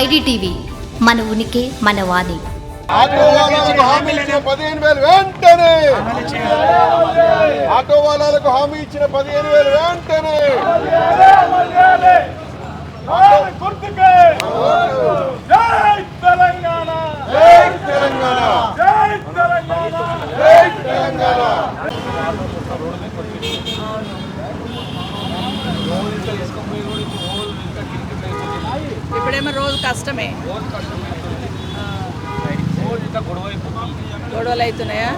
IDTV మన ఉనికి మన వాణి. ఆటో వాళ్ళకు హామీ ఇచ్చిన పదిహేను వేలు వెంటనే. ఆటో వాళ్ళకు హామీ ఇచ్చిన పదిహేను వేలు వెంటనే. గుర్తుకే. జై తెలంగాణ జై తెలంగాణ. జై తెలంగాణ జై తెలంగాణ ఇప్పుడేమో రోజు కష్టమే. గొడవలు అవుతున్నాయా?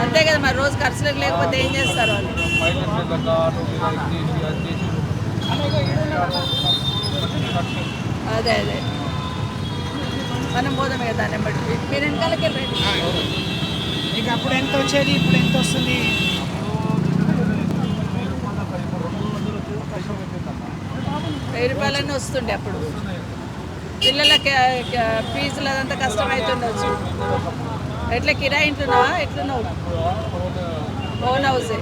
అంతే కదా మరి రోజు ఖర్చులకు లేకపోతే ఏం చేస్తారు వాళ్ళు? అదే అదే. మనం పోదామే కదా దాన్ని బట్టి. మీరు వెనకాలకి వెళ్ళండి. మీకు అప్పుడు ఎంత వచ్చేది ఇప్పుడు ఎంత వస్తుంది? వెయ్యి రూపాయలన్నీ వస్తుండే అప్పుడు. పిల్లల ఫీజులు అదంతా కష్టమవుతుండొచ్చు ఎట్లా కిరాయి ఉంటున్నావా ఎట్లున్నావు? ఓన్ హౌసే.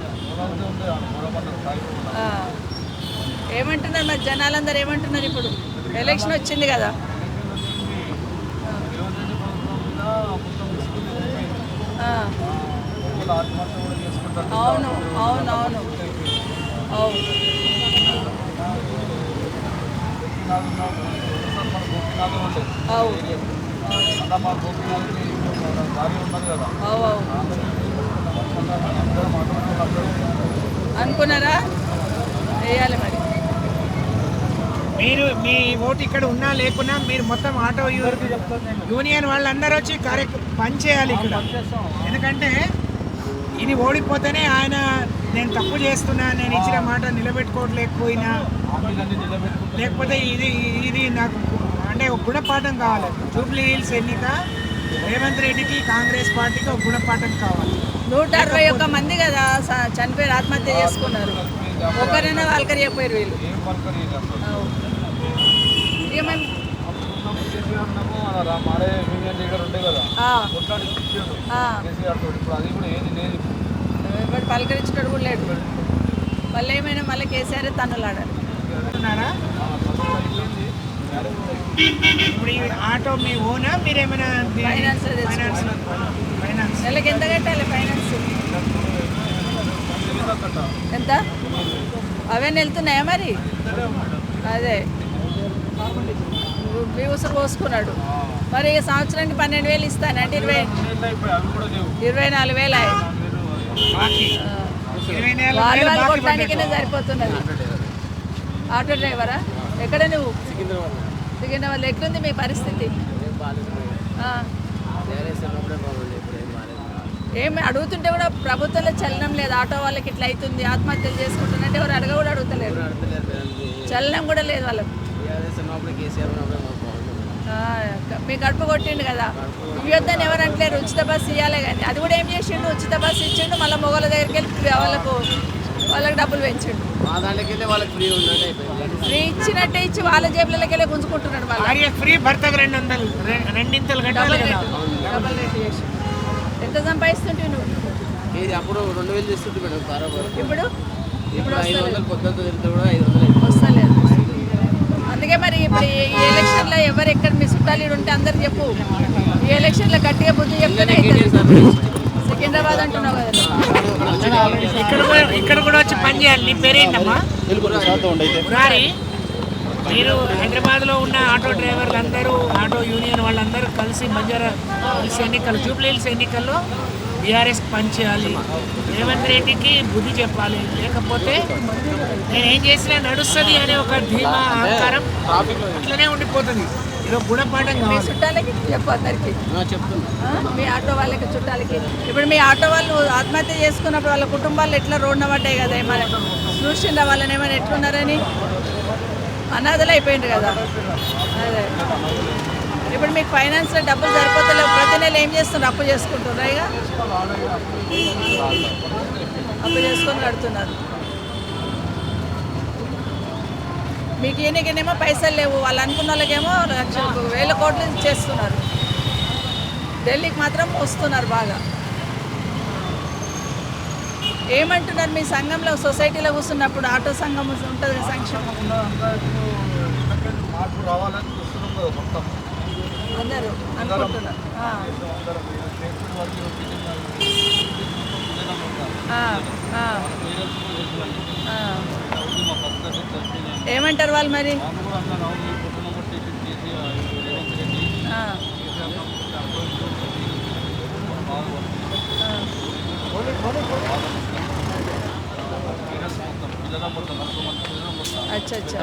ఏమంటున్నారు మరి? జనాలందరూ ఏమంటున్నారు ఇప్పుడు? ఎలక్షన్ వచ్చింది కదా. అవును అవును అవును అవును. అనుకున్నారా? వేయాలి మరి. మీరు మీ ఓటు ఇక్కడ ఉన్నా లేకున్నా మీరు మొత్తం ఆటో యూనియన్ వాళ్ళందరూ వచ్చి కరెక్ట్ పని చేయాలి ఇక్కడ ఎందుకంటే ఇది ఓడిపోతేనే ఆయన నేను తప్పు చేస్తున్నా నేను ఇచ్చిన మాట నిలబెట్టుకోవట్లేకపోయినా లేకపోతే ఇది ఇది నాకు అంటే ఒక గుణపాఠం కావాలి. జూబ్లీ హిల్స్ ఎన్నిక రేవంత్ రెడ్డికి కాంగ్రెస్ పార్టీకి ఒక గుణపాఠం కావాలి. నూట అరవై ఒక్క మంది కదా స- చనిపోయారు ఆత్మహత్య చేసుకున్నారు. ఒకరైనా వాళ్ళకరి చెప్పారు వీళ్ళు. ఎవరు పలకరించడం కూడా లేడు. మళ్ళీ ఏమైనా మళ్ళీ కేసీఆర్ తన్నులాడారు ఇప్పుడు ఈ ఆటో మీ ఓనా? మీరేమైనా. ఫైనాన్స్ ఫైనాన్స్ నెలకి ఎంత కట్టాలి ఫైనాన్స్? ఎంత? అవన్నీ వెళ్తున్నాయా మరి? అదే. ఉసురు పోసుకున్నాడు మరి సంవత్సరానికి పన్నెండు వేలు ఇస్తాను. అంటే ఇరవై ఇరవై నాలుగు వేలు వాళ్ళు వాళ్ళు కొట్టడానికనే. సరిపోతున్నది. ఆటో డ్రైవరా? ఎక్కడ నువ్వు? సికింద్రాబాద్. ఎట్లుంది మీ పరిస్థితి. ఏమి అడుగుతుంటే కూడా ప్రభుత్వంలో చలనం లేదు. ఆటో వాళ్ళకి ఇట్లా అవుతుంది. ఆత్మహత్యలు చేసుకుంటున్నట్టు ఎవరు అడగ కూడా అడుగుతలేరు. చలనం కూడా లేదు వాళ్ళకు. మీ గడుపు కొట్టిండు కదా? ఇవ్వద్దని ఎవరు అంటలేరు ఉచిత బస్సు ఇవ్వాలి కానీ. అది కూడా ఏం చేసిండు? ఉచిత బస్సు ఇచ్చిండు మళ్ళీ మొగల దగ్గరికి వెళ్ళి వాళ్ళకు వాళ్ళకి డబ్బులు పెంచిండు. మా దాంట్లోకి వాళ్ళకి ఫ్రీ ఉన్నట్టు అయిపోయింది. ఫ్రీ ఇచ్చినట్టే ఇచ్చి వాళ్ళ జేబులకి వెళ్ళి గుంజుకుంటున్నాడు వాళ్ళు ఫ్రీ భర్తకు రెండు వందలు రె- రెండింతలు కట్టాలి డబల్ కదా. రేట్ డబల్ రేట్ చేసి. ఎంత సంపాదిస్తుంటే నువ్వు? ఇది అప్పుడు రెండు వేలు చేస్తుంటే మేడం బరాబర్ ఇప్పుడు? ఇప్పుడు ఐదు వందలు పొద్దుతో కూడా ఐదు వందలు అందుకే మరి ఇప్పుడు ఈ ఎలక్షన్లో ఎవరు ఎక్కడ మీ చుట్టాలు ఉంటే అందరికి చెప్పు. ఈ ఎలక్షన్లో గట్టిగా బుద్ధి చెప్తేనే సికింద్రాబాద్ అంటున్నావు కదా. ఇక్కడ కూడా ఇక్కడ కూడా వచ్చి పని చేయాలి. నీ పేరేంటమ్మా మురారి మీరు హైదరాబాద్లో ఉన్న ఆటో డ్రైవర్లు అందరూ ఆటో యూనియన్ వాళ్ళందరూ కలిసి హిల్స్ ఎన్నికలు జూబ్లీ హిల్స్ ఎన్నికల్లో బీఆర్ఎస్ పనిచేయాలి రేవంత్ రెడ్డికి బుద్ధి చెప్పాలి. లేకపోతే నేను ఏం చేసినా నడుస్తుంది అనే ఒక ధీమా అహంకారం అట్లనే ఉండిపోతుంది. ఇది ఒక గుణపాఠం కావాలి. చుట్టాలకి చెప్పు అందరికి? మీ ఆటో వాళ్ళకి చుట్టాలకి. ఇప్పుడు మీ ఆటో వాళ్ళు ఆత్మహత్య చేసుకున్నప్పుడు వాళ్ళ కుటుంబాలు ఎట్లా రోడ్న పడ్డాయి కదా ఏమైనా చూసిండ్రా వాళ్ళని ఏమైనా ఎట్లున్నారని? అనాథలు అయిపోయింది కదా. అదే. ఇప్పుడు మీకు ఫైనాన్స్లో డబ్బులు సరిపోతలేవు. వాళ్ళు ఏం చేస్తున్నారు? అప్పు చేసుకుంటున్నారు ఇక? అప్పు చేసుకొని కడుతున్నారు. మీకు ఈయనకేమో పైసలు లేవు. వాళ్ళు అనుకున్న వాళ్ళకేమో లక్ష వేల కోట్లు చేస్తున్నారు. ఢిల్లీకి మాత్రం వస్తున్నారు బాగా. ఏమంటున్నారు మీ సంఘంలో సొసైటీలో కూర్చున్నప్పుడు? ఆటో సంఘం ఉంటుంది సంక్షేమం. మార్పు రావాలని చూస్తున్నాం అందరూ అనుకుంటున్నారు. ఏమంటారు వాళ్ళు మరి. అచ్చా అచ్చా.